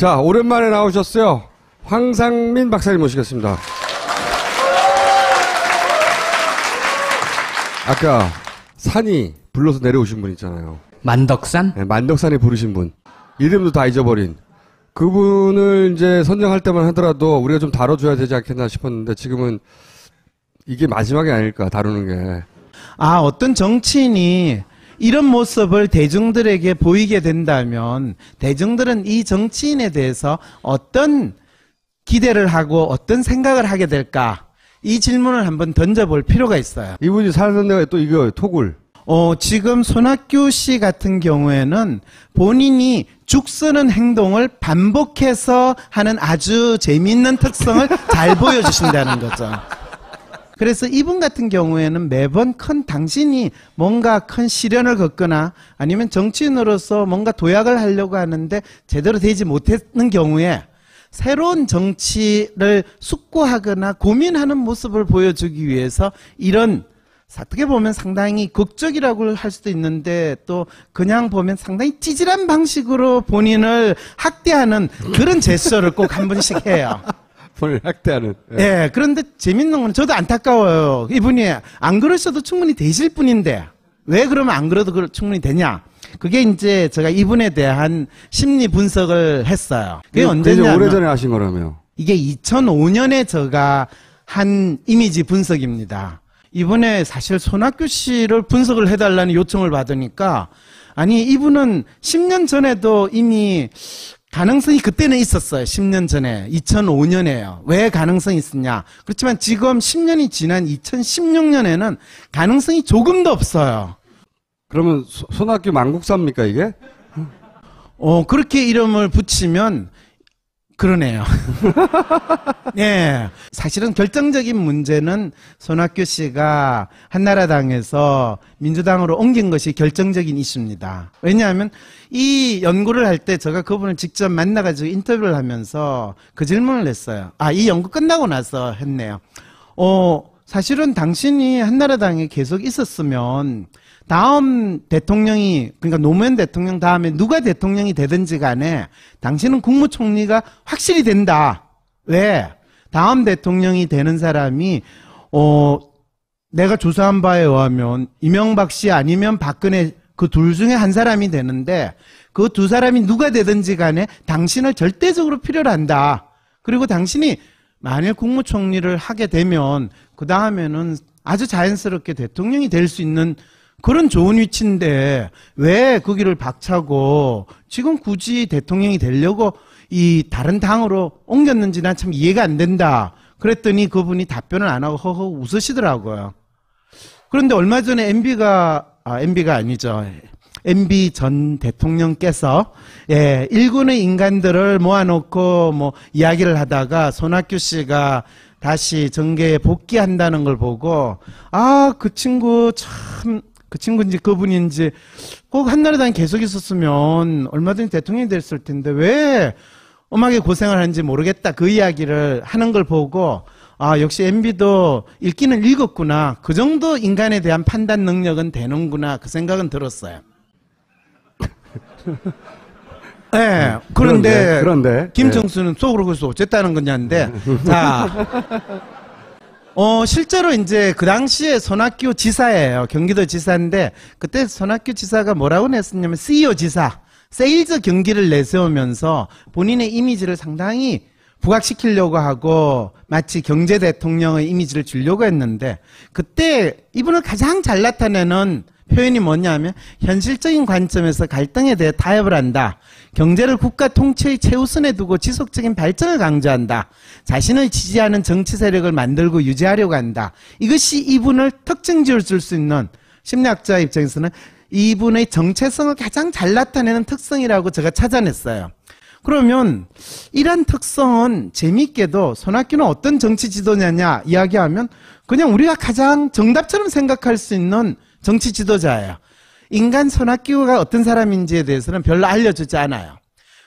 자, 오랜만에 나오셨어요. 황상민 박사님 모시겠습니다. 아까 산이 불러서 내려오신 분 있잖아요. 만덕산? 네, 만덕산이 부르신 분. 이름도 다 잊어버린. 그분을 이제 선정할 때만 하더라도 우리가 좀 다뤄줘야 되지 않겠나 싶었는데 지금은 이게 마지막이 아닐까, 다루는 게. 아, 어떤 정치인이 이런 모습을 대중들에게 보이게 된다면 대중들은 이 정치인에 대해서 어떤 기대를 하고 어떤 생각을 하게 될까? 이 질문을 한번 던져볼 필요가 있어요. 이분이 살던 데가 또 이거, 톡을. 어, 지금 손학규 씨 같은 경우에는 본인이 죽 쓰는 행동을 반복해서 하는 아주 재미있는 특성을 잘 보여주신다는 거죠. 그래서 이분 같은 경우에는 매번 큰 당신이 뭔가 큰 시련을 겪거나 아니면 정치인으로서 뭔가 도약을 하려고 하는데 제대로 되지 못했는 경우에 새로운 정치를 숙고하거나 고민하는 모습을 보여주기 위해서 이런 어떻게 보면 상당히 극적이라고 할 수도 있는데 또 그냥 보면 상당히 찌질한 방식으로 본인을 학대하는 그런 제스처를 꼭 한 번씩 해요. 본을 학대하는. 예. 예, 그런데 재밌는 건 저도 안타까워요. 이분이 안 그러셔도 충분히 되실 분인데 왜 그러면 안 그래도 그- 충분히 되냐? 그게 이제 제가 이분에 대한 심리 분석을 했어요. 그게 굉장히 언제냐면 오래전에 하신 거라며. 이게 2005년에 제가 한 이미지 분석입니다. 이번에 사실 손학규 씨를 분석을 해달라는 요청을 받으니까 아니 이분은 10년 전에도 이미 가능성이 그때는 있었어요. 10년 전에 2005년에요. 왜 가능성이 있었냐? 그렇지만 지금 10년이 지난 2016년에는 가능성이 조금도 없어요. 그러면 소- 손학규 망국사입니까, 이게? 어, 그렇게 이름을 붙이면 그러네요. 예. 사실은 결정적인 문제는 손학규 씨가 한나라당에서 민주당으로 옮긴 것이 결정적인 이슈입니다. 왜냐하면 이 연구를 할 때 제가 그분을 직접 만나가지고 인터뷰를 하면서 그 질문을 냈어요. 아, 이 연구 끝나고 나서 했네요. 어, 사실은 당신이 한나라당에 계속 있었으면 다음 대통령이 그러니까 노무현 대통령 다음에 누가 대통령이 되든지 간에 당신은 국무총리가 확실히 된다. 왜? 다음 대통령이 되는 사람이 어 내가 조사한 바에 의하면 이명박 씨 아니면 박근혜 그 둘 중에 한 사람이 되는데 그 두 사람이 누가 되든지 간에 당신을 절대적으로 필요로 한다. 그리고 당신이 만일 국무총리를 하게 되면 그 다음에는 아주 자연스럽게 대통령이 될 수 있는 그런 좋은 위치인데 왜그 길을 박차고 지금 굳이 대통령이 되려고 이 다른 당으로 옮겼는지 난 참 이해가 안 된다. 그랬더니 그분이 답변을 안 하고 허허 웃으시더라고요. 그런데 얼마 전에 MB가 아 MB가 아니죠. MB 전 대통령께서 예, 일군의 인간들을 모아놓고 뭐 이야기를 하다가 손학규 씨가 다시 정계에 복귀한다는 걸 보고 아 그 친구 참 그 친구인지 그분인지 꼭 한나라당에 계속 있었으면 얼마든지 대통령이 됐을 텐데 왜 엄하게 고생을 하는지 모르겠다 그 이야기를 하는 걸 보고 아 역시 MB도 읽기는 읽었구나 그 정도 인간에 대한 판단 능력은 되는구나 그 생각은 들었어요. 네, 그런데, 그런데, 김정수는 속으로 그래서 어쨌다는 거냐인데 자. 어, 실제로 이제 그 당시에 손학규 지사예요. 경기도 지사인데 그때 손학규 지사가 뭐라고 냈었냐면 CEO 지사, 세일즈 경기를 내세우면서 본인의 이미지를 상당히 부각시키려고 하고 마치 경제 대통령의 이미지를 주려고 했는데 그때 이분을 가장 잘 나타내는 표현이 뭐냐면 현실적인 관점에서 갈등에 대해 타협을 한다. 경제를 국가 통치의 최우선에 두고 지속적인 발전을 강조한다. 자신을 지지하는 정치 세력을 만들고 유지하려고 한다. 이것이 이분을 특징 지을 수 있는 심리학자 입장에서는 이분의 정체성을 가장 잘 나타내는 특성이라고 제가 찾아냈어요. 그러면 이런 특성은 재미있게도 손학규는 어떤 정치 지도자냐 이야기하면 그냥 우리가 가장 정답처럼 생각할 수 있는 정치 지도자예요. 인간 손학규가 어떤 사람인지에 대해서는 별로 알려주지 않아요.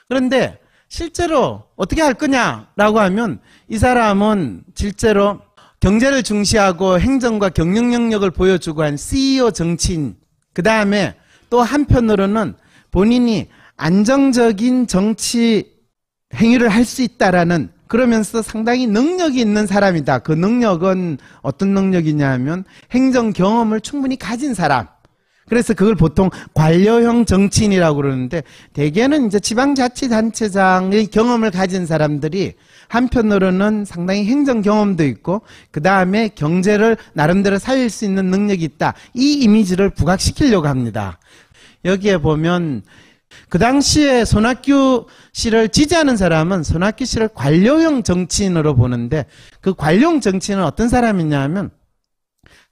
그런데 실제로 어떻게 할 거냐라고 하면 이 사람은 실제로 경제를 중시하고 행정과 경영 능력을 보여주고 한 CEO 정치인 그 다음에 또 한편으로는 본인이 안정적인 정치 행위를 할 수 있다라는 그러면서 상당히 능력이 있는 사람이다. 그 능력은 어떤 능력이냐면 행정 경험을 충분히 가진 사람. 그래서 그걸 보통 관료형 정치인이라고 그러는데 대개는 이제 지방자치단체장의 경험을 가진 사람들이 한편으로는 상당히 행정 경험도 있고 그 다음에 경제를 나름대로 살릴 수 있는 능력이 있다. 이 이미지를 부각시키려고 합니다. 여기에 보면 그 당시에 손학규 씨를 지지하는 사람은 손학규 씨를 관료형 정치인으로 보는데 그 관료형 정치인은 어떤 사람이냐면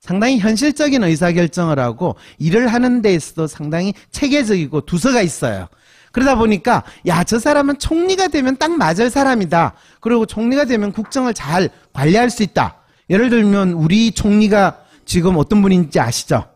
상당히 현실적인 의사결정을 하고 일을 하는 데 있어도 상당히 체계적이고 두서가 있어요. 그러다 보니까 야 저 사람은 총리가 되면 딱 맞을 사람이다. 그리고 총리가 되면 국정을 잘 관리할 수 있다. 예를 들면 우리 총리가 지금 어떤 분인지 아시죠?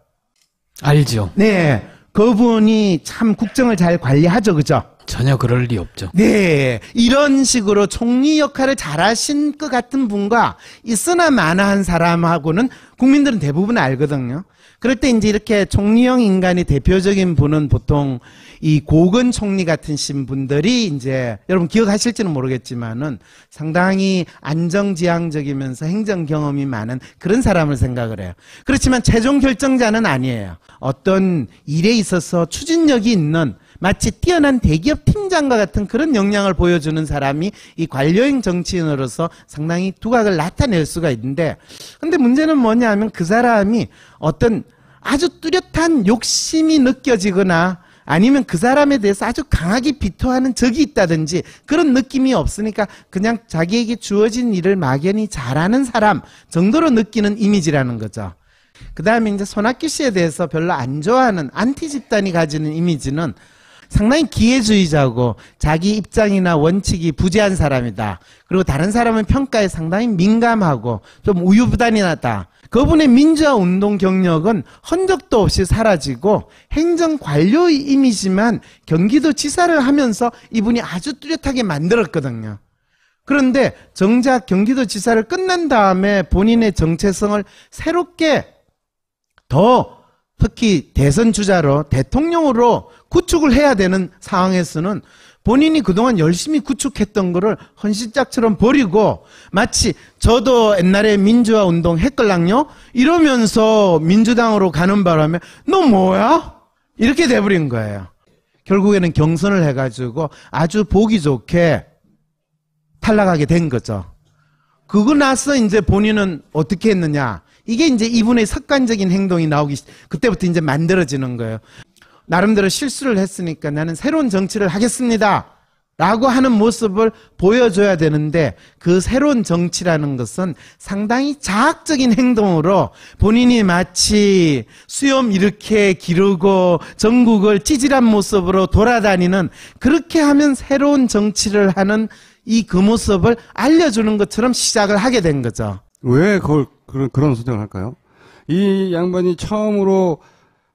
알죠. 네. 그분이 참 국정을 잘 관리하죠. 그죠? 전혀 그럴 리 없죠. 네. 이런 식으로 총리 역할을 잘하신 것 같은 분과 있으나 마나한 사람하고는 국민들은 대부분 알거든요. 그럴 때 이제 이렇게 총리형 인간의 대표적인 분은 보통 이 고건 총리 같은 신분들이 이제 여러분 기억하실지는 모르겠지만은 상당히 안정지향적이면서 행정 경험이 많은 그런 사람을 생각을 해요. 그렇지만 최종 결정자는 아니에요. 어떤 일에 있어서 추진력이 있는 마치 뛰어난 대기업 팀장과 같은 그런 역량을 보여주는 사람이 이 관료형 정치인으로서 상당히 두각을 나타낼 수가 있는데 근데 문제는 뭐냐면 그 사람이 어떤 아주 뚜렷한 욕심이 느껴지거나 아니면 그 사람에 대해서 아주 강하게 비토하는 적이 있다든지 그런 느낌이 없으니까 그냥 자기에게 주어진 일을 막연히 잘하는 사람 정도로 느끼는 이미지라는 거죠. 그 다음에 이제 손학규 씨에 대해서 별로 안 좋아하는 안티 집단이 가지는 이미지는 상당히 기회주의자고 자기 입장이나 원칙이 부재한 사람이다. 그리고 다른 사람의 평가에 상당히 민감하고 좀 우유부단하다. 그분의 민주화 운동 경력은 흔적도 없이 사라지고 행정 관료의 이미지만 경기도 지사를 하면서 이분이 아주 뚜렷하게 만들었거든요. 그런데 정작 경기도 지사를 끝난 다음에 본인의 정체성을 새롭게 더 특히 대선 주자로 대통령으로 구축을 해야 되는 상황에서는 본인이 그동안 열심히 구축했던 거를 헌신짝처럼 버리고 마치 저도 옛날에 민주화 운동 했걸랑요 이러면서 민주당으로 가는 바람에 너 뭐야? 이렇게 돼버린 거예요. 결국에는 경선을 해가지고 아주 보기 좋게 탈락하게 된 거죠. 그거 나서 이제 본인은 어떻게 했느냐? 이게 이제 이분의 습관적인 행동이 나오기, 그때부터 이제 만들어지는 거예요. 나름대로 실수를 했으니까 나는 새로운 정치를 하겠습니다. 라고 하는 모습을 보여줘야 되는데 그 새로운 정치라는 것은 상당히 자학적인 행동으로 본인이 마치 수염 이렇게 기르고 전국을 찌질한 모습으로 돌아다니는 그렇게 하면 새로운 정치를 하는 이 그 모습을 알려주는 것처럼 시작을 하게 된 거죠. 왜 그걸 그런 그런 선정을 할까요? 이 양반이 처음으로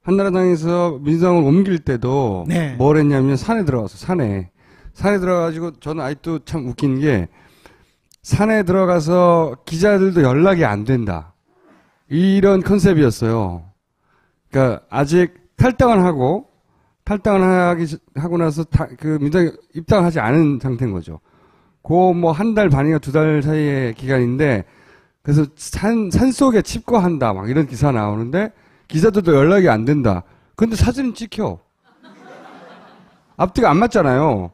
한나라당에서 민주당을 옮길 때도 네. 뭘 했냐면 산에 들어가서 산에 산에 들어가가지고 저는 아직도 참 웃긴 게 산에 들어가서 기자들도 연락이 안 된다 이런 컨셉이었어요. 그러니까 아직 탈당을 하고 탈당을 하기 시- 하고 나서 다, 그 민주당 입당하지 않은 상태인 거죠. 그뭐한 달 반인가 두달 사이의 기간인데 그래서 산, 산 속에 칩거한다. 막 이런 기사 나오는데 기자들도 연락이 안 된다. 근데 사진은 찍혀. 앞뒤가 안 맞잖아요.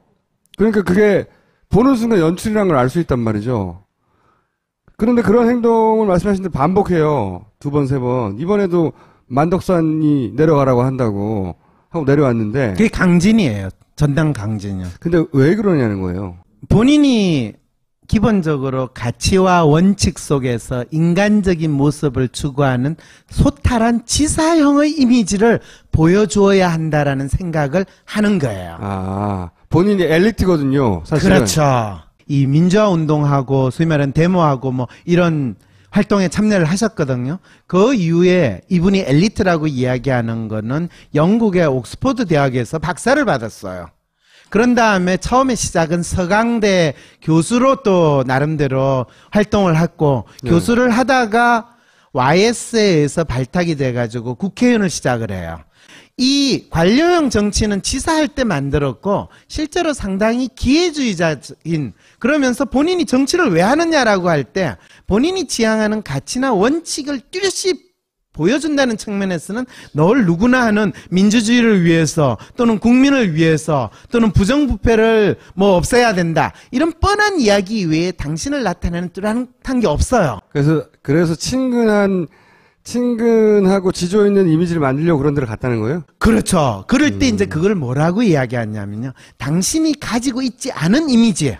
그러니까 그게 보는 순간 연출이라는 걸 알 수 있단 말이죠. 그런데 그런 행동을 말씀하신 데 반복해요. 두 번, 세 번. 이번에도 만덕산이 내려가라고 한다고 하고 내려왔는데. 그게 강진이에요. 전당 강진이요. 근데 왜 그러냐는 거예요. 본인이 기본적으로 가치와 원칙 속에서 인간적인 모습을 추구하는 소탈한 지사형의 이미지를 보여주어야 한다라는 생각을 하는 거예요. 아, 본인이 엘리트거든요. 사실은. 그렇죠. 이 민주화 운동하고 소위 말하는 데모하고 뭐 이런 활동에 참여를 하셨거든요. 그 이후에 이분이 엘리트라고 이야기하는 거는 영국의 옥스퍼드 대학에서 박사를 받았어요. 그런 다음에 처음에 시작은 서강대 교수로 또 나름대로 활동을 했고 네. 교수를 하다가 YS에서 발탁이 돼가지고 국회의원을 시작을 해요. 이 관료형 정치는 지사할 때 만들었고 실제로 상당히 기회주의자인 그러면서 본인이 정치를 왜 하느냐라고 할 때 본인이 지향하는 가치나 원칙을 뚜렷이 보여준다는 측면에서는 널 누구나 하는 민주주의를 위해서 또는 국민을 위해서 또는 부정부패를 뭐 없애야 된다 이런 뻔한 이야기 외에 당신을 나타내는 뚜렷한 게 없어요. 그래서 그래서 친근한 친근하고 지조 있는 이미지를 만들려고 그런 데를 갔다는 거예요? 그렇죠. 그럴 때 이제 그걸 뭐라고 이야기하냐면요. 당신이 가지고 있지 않은 이미지.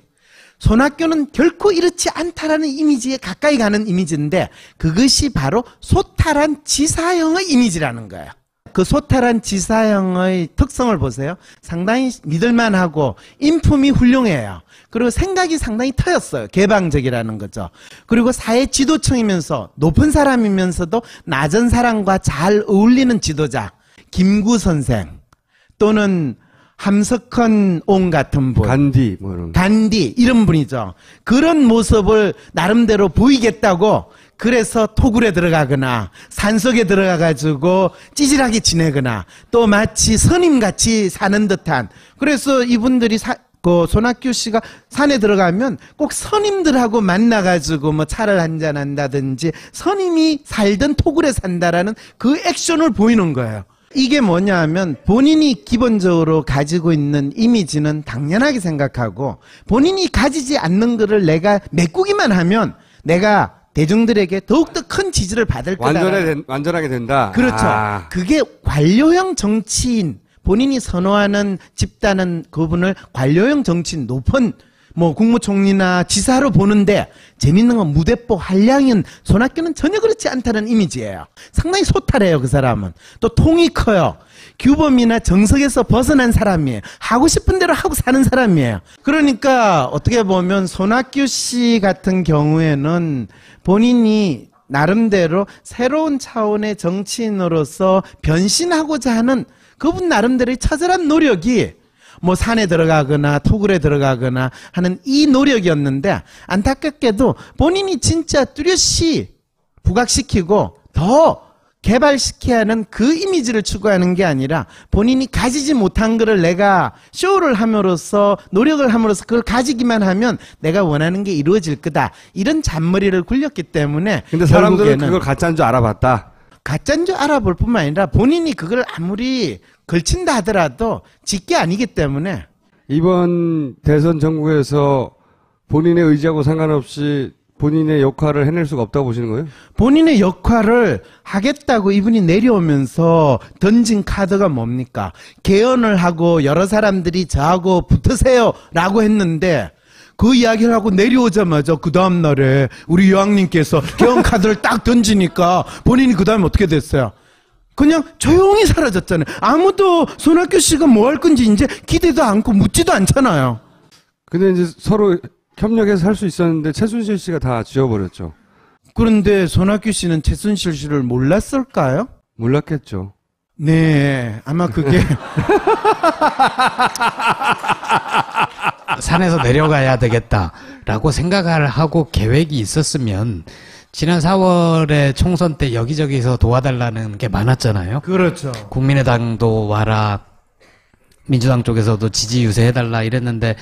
손학규는 결코 이렇지 않다라는 이미지에 가까이 가는 이미지인데 그것이 바로 소탈한 지사형의 이미지라는 거예요. 그 소탈한 지사형의 특성을 보세요. 상당히 믿을만하고 인품이 훌륭해요. 그리고 생각이 상당히 터였어요. 개방적이라는 거죠. 그리고 사회 지도층이면서 높은 사람이면서도 낮은 사람과 잘 어울리는 지도자. 김구 선생 또는 함석헌 옹 같은 분. 간디 뭐 이런 거. 단디 이런 분이죠. 그런 모습을 나름대로 보이겠다고 그래서 토굴에 들어가거나 산속에 들어가 가지고 찌질하게 지내거나 또 마치 선임같이 사는 듯한 그래서 이분들이 사, 그 손학규 씨가 산에 들어가면 꼭 선임들하고 만나 가지고 뭐 차를 한잔 한다든지 선임이 살던 토굴에 산다라는 그 액션을 보이는 거예요. 이게 뭐냐 하면 본인이 기본적으로 가지고 있는 이미지는 당연하게 생각하고 본인이 가지지 않는 거를 내가 메꾸기만 하면 내가 대중들에게 더욱더 큰 지지를 받을 거다. 완전하게 된다. 그렇죠. 아, 그게 관료형 정치인 본인이 선호하는 집단은 그분을 관료형 정치인 높은 뭐 국무총리나 지사로 보는데 재밌는 건 무대뽀 한량인 손학규는 전혀 그렇지 않다는 이미지예요. 상당히 소탈해요 그 사람은. 또 통이 커요. 규범이나 정석에서 벗어난 사람이에요. 하고 싶은 대로 하고 사는 사람이에요. 그러니까 어떻게 보면 손학규 씨 같은 경우에는 본인이 나름대로 새로운 차원의 정치인으로서 변신하고자 하는 그분 나름대로의 처절한 노력이 뭐 산에 들어가거나 토굴에 들어가거나 하는 이 노력이었는데 안타깝게도 본인이 진짜 뚜렷이 부각시키고 더 개발시켜야 하는 그 이미지를 추구하는 게 아니라 본인이 가지지 못한 거를 내가 쇼를 함으로써 노력을 함으로써 그걸 가지기만 하면 내가 원하는 게 이루어질 거다. 이런 잔머리를 굴렸기 때문에 근데 사람들은 그걸 가짜인 줄 알아봤다. 가짜인 줄 알아볼 뿐만 아니라 본인이 그걸 아무리 걸친다 하더라도 짓게 아니기 때문에 이번 대선 전국에서 본인의 의지하고 상관없이 본인의 역할을 해낼 수가 없다고 보시는 거예요? 본인의 역할을 하겠다고 이분이 내려오면서 던진 카드가 뭡니까? 개헌을 하고 여러 사람들이 저하고 붙으세요 라고 했는데 그 이야기를 하고 내려오자마자 그 다음날에 우리 여왕님께서 개헌 카드를 딱 던지니까 본인이 그 다음에 어떻게 됐어요? 그냥 조용히 사라졌잖아요. 아무도 손학규 씨가 뭐 할 건지 이제 기대도 않고 묻지도 않잖아요. 근데 이제 서로 협력해서 할 수 있었는데 최순실 씨가 다 지워버렸죠. 그런데 손학규 씨는 최순실 씨를 몰랐을까요? 몰랐겠죠. 네, 아마 그게 산에서 내려가야 되겠다라고 생각을 하고 계획이 있었으면 지난 4월에 총선 때 여기저기서 도와달라는 게 많았잖아요. 그렇죠. 국민의당도 와라, 민주당 쪽에서도 지지 유세해달라 이랬는데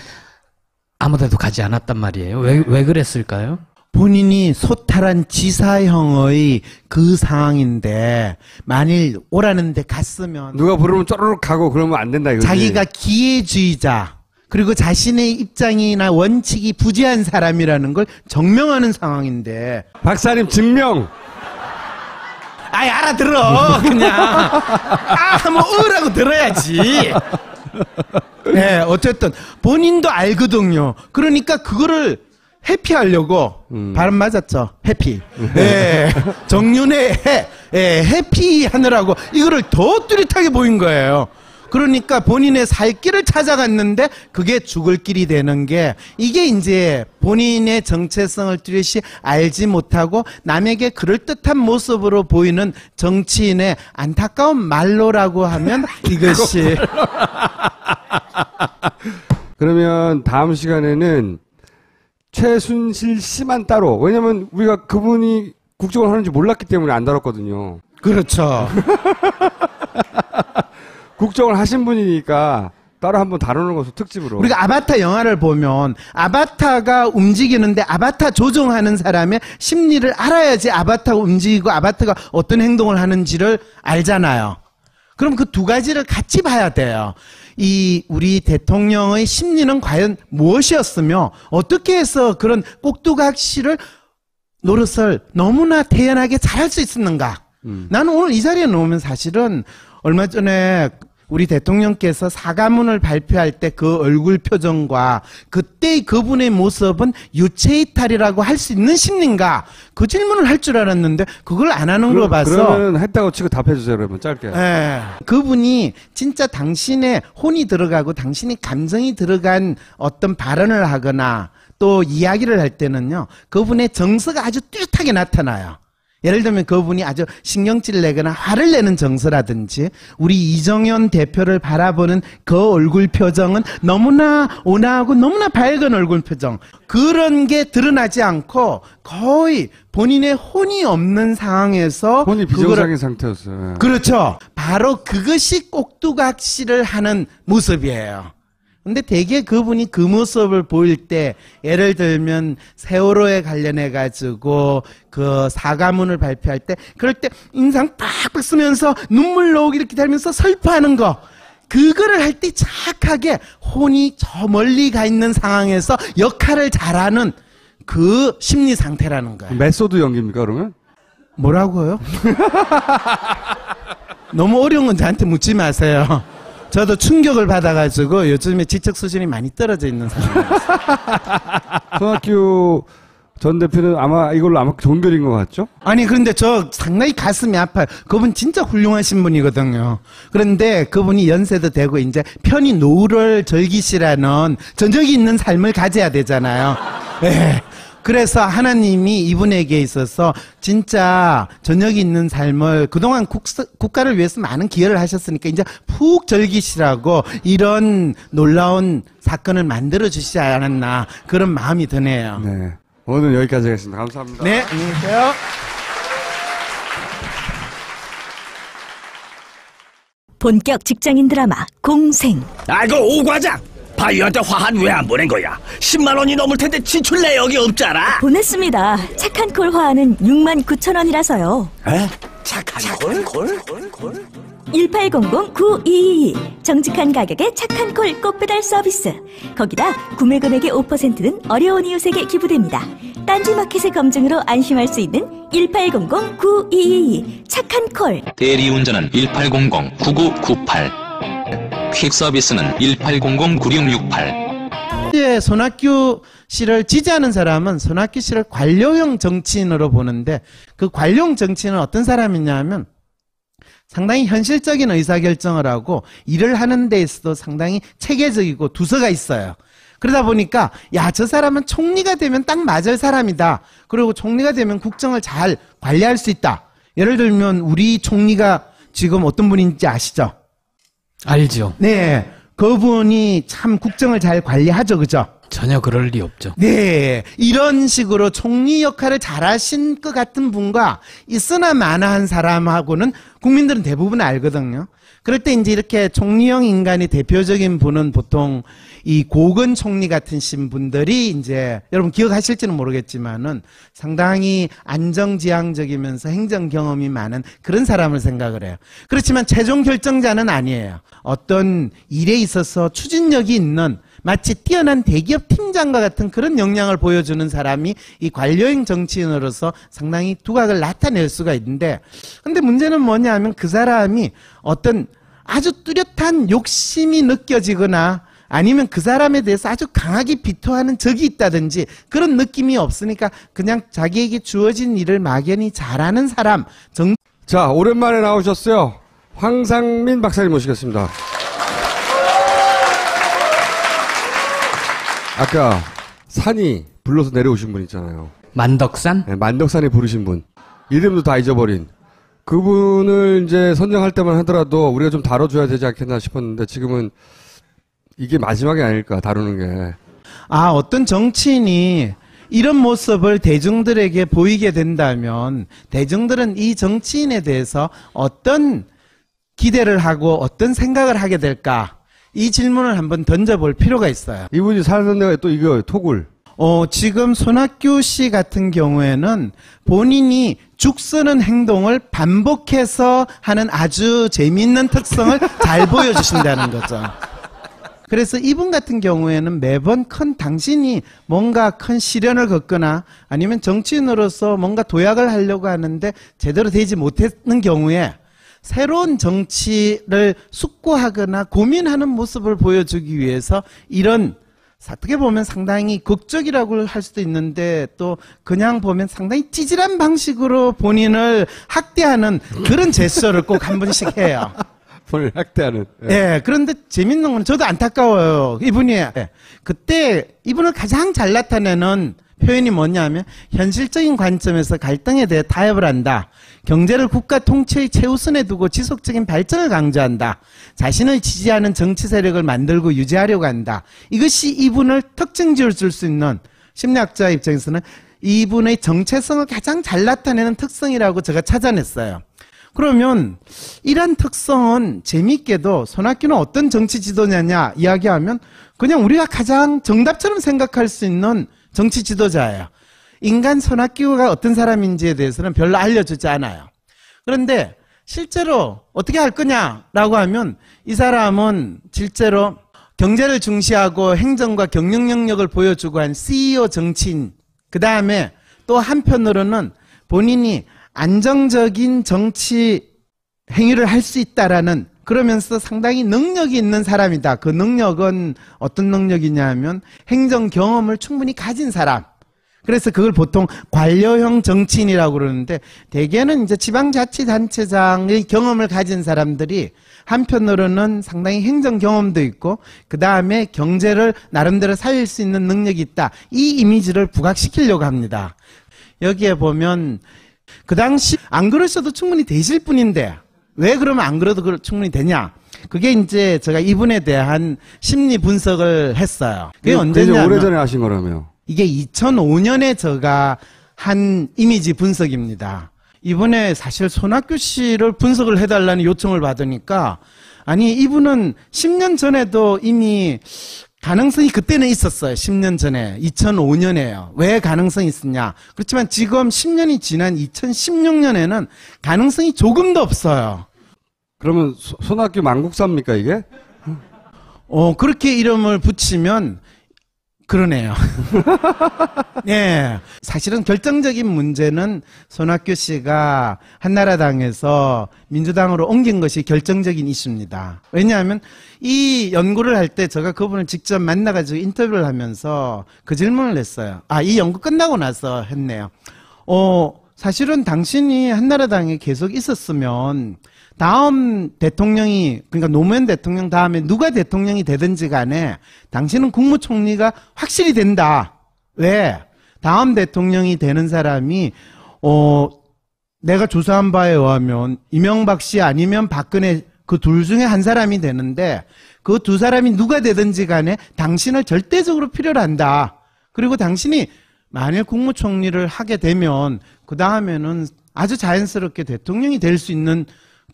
아무 데도 가지 않았단 말이에요. 왜, 왜 그랬을까요? 본인이 소탈한 지사형의 그 상황인데 만일 오라는데 갔으면 누가 부르면 쪼르륵 가고 그러면 안 된다 이거지. 자기가 기회주의자 그리고 자신의 입장이나 원칙이 부재한 사람이라는 걸 증명하는 상황인데. 박사님 증명. 아이 알아들어 그냥. 아뭐 으라고 들어야지. 네 어쨌든 본인도 알거든요. 그러니까 그거를 해피하려고. 발음 맞았죠? 해피. 네. 정윤의 해 예, 해피하느라고 이거를 더 뚜렷하게 보인 거예요 그러니까 본인의 살 길을 찾아갔는데 그게 죽을 길이 되는 게 이게 이제 본인의 정체성을 뚜렷이 알지 못하고 남에게 그럴듯한 모습으로 보이는 정치인의 안타까운 말로라고 하면 이것이 그러면 다음 시간에는 최순실 씨만 따로. 왜냐면 우리가 그분이 국정을 하는지 몰랐기 때문에 안 다뤘거든요. 그렇죠. 국정을 하신 분이니까 따로 한번 다루는 것을 특집으로. 우리가 아바타 영화를 보면 아바타가 움직이는데 아바타 조종하는 사람의 심리를 알아야지 아바타가 움직이고 아바타가 어떤 행동을 하는지를 알잖아요. 그럼 그 두 가지를 같이 봐야 돼요. 이 우리 대통령의 심리는 과연 무엇이었으며 어떻게 해서 그런 꼭두각시를 노릇을 너무나 태연하게 잘할 수 있었는가? 나는 오늘 이 자리에 놓으면 사실은 얼마 전에 우리 대통령께서 사과문을 발표할 때 그 얼굴 표정과 그때 그분의 모습은 유체이탈이라고 할 수 있는 심리인가? 그 질문을 할 줄 알았는데 그걸 안 하는 거 봐서 그러면 했다고 치고 답해 주세요, 그러면 짧게. 예. 그분이 진짜 당신의 혼이 들어가고 당신의 감정이 들어간 어떤 발언을 하거나 또 이야기를 할 때는요, 그분의 정서가 아주 뚜렷하게 나타나요. 예를 들면 그분이 아주 신경질 내거나 화를 내는 정서라든지 우리 이정현 대표를 바라보는 그 얼굴 표정은 너무나 온화하고 너무나 밝은 얼굴 표정 그런 게 드러나지 않고 거의 본인의 혼이 없는 상황에서 혼이 비정상인 상태였어요. 예. 그렇죠. 바로 그것이 꼭두각시를 하는 모습이에요. 근데 대개 그분이 그 모습을 보일 때 예를 들면 세월호에 관련해 가지고 그 사과문을 발표할 때 그럴 때 인상 팍팍 쓰면서 눈물 나오기 이렇게 달면서 설파하는 거 그거를 할 때 착하게 혼이 저 멀리 가 있는 상황에서 역할을 잘하는 그 심리 상태라는 거예요. 메소드 연기입니까, 그러면? 뭐라고요? 너무 어려운 건 저한테 묻지 마세요. 저도 충격을 받아가지고 요즘에 지적 수준이 많이 떨어져 있는 상황이에요. 손학규 전 대표는 아마 이걸로 아마 종결인 것 같죠? 아니 그런데 저 상당히 가슴이 아파요. 그분 진짜 훌륭하신 분이거든요. 그런데 그분이 연세도 되고 이제 편히 노후를 즐기시라는 전적이 있는 삶을 가져야 되잖아요. 예. 그래서 하나님이 이분에게 있어서 진짜 저녁이 있는 삶을 그동안 국, 국가를 위해서 많은 기여를 하셨으니까 이제 푹 즐기시라고 이런 놀라운 사건을 만들어 주시지 않았나 그런 마음이 드네요. 네. 오늘 여기까지 하겠습니다. 감사합니다. 네, 안녕히 계세요. 본격 직장인 드라마 공생 아이고 오 과장 바이오한테 화한 왜 안 보낸 거야 10만 원이 넘을 텐데 지출 내역이 없잖아 보냈습니다. 착한 콜 화하는 6만 9천 원이라서요. 에? 착한 콜? 콜? 콜? 1800-9222 정직한 가격에 착한 콜 꽃배달 서비스 거기다 구매 금액의 5%는 어려운 이웃에게 기부됩니다. 딴지마켓의 검증으로 안심할 수 있는 1800-9222 착한 콜 대리운전은 1800-9998 퀵 서비스는 1800-9668 이제 손학규 씨를 지지하는 사람은 손학규 씨를 관료형 정치인으로 보는데 그 관료형 정치인은 어떤 사람이냐면 상당히 현실적인 의사결정을 하고 일을 하는 데 있어도 상당히 체계적이고 두서가 있어요. 그러다 보니까 야 저 사람은 총리가 되면 딱 맞을 사람이다. 그리고 총리가 되면 국정을 잘 관리할 수 있다. 예를 들면 우리 총리가 지금 어떤 분인지 아시죠? 알죠. 네. 그분이 참 국정을 잘 관리하죠. 그죠? 전혀 그럴 리 없죠. 네. 이런 식으로 총리 역할을 잘하신 것 같은 분과 있으나 마나한 사람하고는 국민들은 대부분 알거든요. 그럴 때 이제 이렇게 총리형 인간의 대표적인 분은 보통 이 고건 총리 같은 신 분들이 이제 여러분 기억하실지는 모르겠지만은 상당히 안정지향적이면서 행정 경험이 많은 그런 사람을 생각을 해요. 그렇지만 최종 결정자는 아니에요. 어떤 일에 있어서 추진력이 있는 마치 뛰어난 대기업 팀장과 같은 그런 역량을 보여주는 사람이 이 관료형 정치인으로서 상당히 두각을 나타낼 수가 있는데 근데 문제는 뭐냐면 그 사람이 어떤 아주 뚜렷한 욕심이 느껴지거나 아니면 그 사람에 대해서 아주 강하게 비토하는 적이 있다든지 그런 느낌이 없으니까 그냥 자기에게 주어진 일을 막연히 잘하는 사람 정 자, 오랜만에 나오셨어요. 황상민 박사님 모시겠습니다. 아까 산이 불러서 내려오신 분 있잖아요. 만덕산? 네, 만덕산이 부르신 분. 이름도 다 잊어버린. 그분을 이제 선정할 때만 하더라도 우리가 좀 다뤄줘야 되지 않겠나 싶었는데 지금은 이게 마지막이 아닐까, 다루는 게. 아, 어떤 정치인이 이런 모습을 대중들에게 보이게 된다면 대중들은 이 정치인에 대해서 어떤 기대를 하고 어떤 생각을 하게 될까? 이 질문을 한번 던져볼 필요가 있어요. 이분이 살던 데가 또 이거 토굴. 어, 지금 손학규 씨 같은 경우에는 본인이 죽 쓰는 행동을 반복해서 하는 아주 재미있는 특성을 잘 보여주신다는 거죠. 그래서 이분 같은 경우에는 매번 큰 당신이 뭔가 큰 시련을 겪거나 아니면 정치인으로서 뭔가 도약을 하려고 하는데 제대로 되지 못했는 경우에 새로운 정치를 숙고하거나 고민하는 모습을 보여주기 위해서 이런 어떻게 보면 상당히 극적이라고 할 수도 있는데 또 그냥 보면 상당히 찌질한 방식으로 본인을 학대하는 그런 제스처를 꼭 한 번씩 해요. 본을 학대하는. 예. 예, 그런데 재밌는 건 저도 안타까워요. 이분이. 예. 그때 이분을 가장 잘 나타내는 표현이 뭐냐면 현실적인 관점에서 갈등에 대해 타협을 한다. 경제를 국가 통치의 최우선에 두고 지속적인 발전을 강조한다. 자신을 지지하는 정치 세력을 만들고 유지하려고 한다. 이것이 이분을 특징 지을 줄수 있는 심리학자 입장에서는 이분의 정체성을 가장 잘 나타내는 특성이라고 제가 찾아냈어요. 그러면 이런 특성은 재미있게도 손학규는 어떤 정치 지도자냐 이야기하면 그냥 우리가 가장 정답처럼 생각할 수 있는 정치 지도자예요. 인간 손학규가 어떤 사람인지에 대해서는 별로 알려주지 않아요. 그런데 실제로 어떻게 할 거냐라고 하면 이 사람은 실제로 경제를 중시하고 행정과 경영 능력을 보여주고 한 CEO 정치인 그 다음에 또 한편으로는 본인이 안정적인 정치 행위를 할 수 있다라는 그러면서 상당히 능력이 있는 사람이다. 그 능력은 어떤 능력이냐 하면 행정 경험을 충분히 가진 사람. 그래서 그걸 보통 관료형 정치인이라고 그러는데 대개는 이제 지방자치단체장의 경험을 가진 사람들이 한편으로는 상당히 행정 경험도 있고 그 다음에 경제를 나름대로 살릴 수 있는 능력이 있다. 이 이미지를 부각시키려고 합니다. 여기에 보면 그 당시 안 그러셔도 충분히 되실 분인데 왜 그러면 안 그래도 그- 충분히 되냐? 그게 이제 제가 이분에 대한 심리 분석을 했어요. 그게 굉장히 언제냐면 오래전에 하신 거라며. 이게 2005년에 제가 한 이미지 분석입니다. 이번에 사실 손학규 씨를 분석을 해달라는 요청을 받으니까 아니 이분은 10년 전에도 이미 가능성이 그때는 있었어요. 10년 전에 2005년에요. 왜 가능성이 있었냐? 그렇지만 지금 10년이 지난 2016년에는 가능성이 조금도 없어요. 그러면 소- 손학규 망국사입니까 이게? 어, 그렇게 이름을 붙이면 그러네요. 예. 사실은 결정적인 문제는 손학규 씨가 한나라당에서 민주당으로 옮긴 것이 결정적인 이슈입니다. 왜냐하면 이 연구를 할 때 제가 그분을 직접 만나가지고 인터뷰를 하면서 그 질문을 했어요. 아, 이 연구 끝나고 나서 했네요. 어, 사실은 당신이 한나라당에 계속 있었으면 다음 대통령이 그러니까 노무현 대통령 다음에 누가 대통령이 되든지 간에 당신은 국무총리가 확실히 된다. 왜? 다음 대통령이 되는 사람이 어 내가 조사한 바에 의하면 이명박 씨 아니면 박근혜 그 둘 중에 한 사람이 되는데 그 두 사람이 누가 되든지 간에 당신을 절대적으로 필요로 한다. 그리고 당신이 만일 국무총리를 하게 되면 그 다음에는 아주 자연스럽게 대통령이 될 수 있는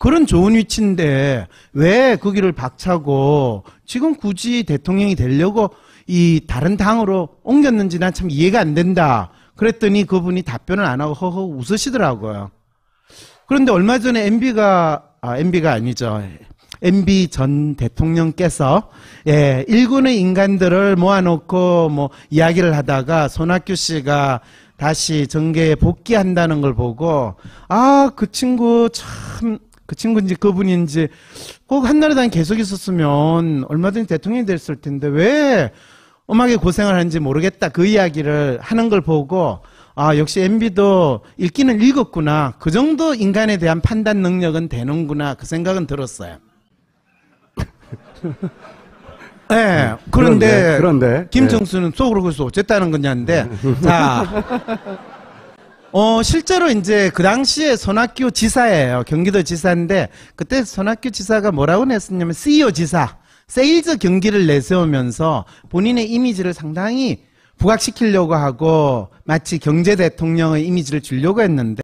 그런 좋은 위치인데 왜그 길을 박차고 지금 굳이 대통령이 되려고 이 다른 당으로 옮겼는지 난 참 이해가 안 된다. 그랬더니 그분이 답변을 안 하고 허허 웃으시더라고요. 그런데 얼마 전에 MB가 아 MB가 아니죠. MB 전 대통령께서 예, 일군의 인간들을 모아놓고 뭐 이야기를 하다가 손학규 씨가 다시 정계에 복귀한다는 걸 보고 아 그 친구 참 그 친구인지 그분인지 꼭 한나라당에 계속 있었으면 얼마든지 대통령이 됐을 텐데 왜 엄하게 고생을 하는지 모르겠다 그 이야기를 하는 걸 보고 아 역시 MB도 읽기는 읽었구나. 그 정도 인간에 대한 판단 능력은 되는구나. 그 생각은 들었어요. 네, 그런데, 그런데 김정수는 속으로 그래서 어쨌다는 거냐인데 자 어, 실제로 이제 그 당시에 손학규 지사예요. 경기도 지사인데 그때 손학규 지사가 뭐라고 냈었냐면 CEO 지사, 세일즈 경기를 내세우면서 본인의 이미지를 상당히 부각시키려고 하고 마치 경제 대통령의 이미지를 주려고 했는데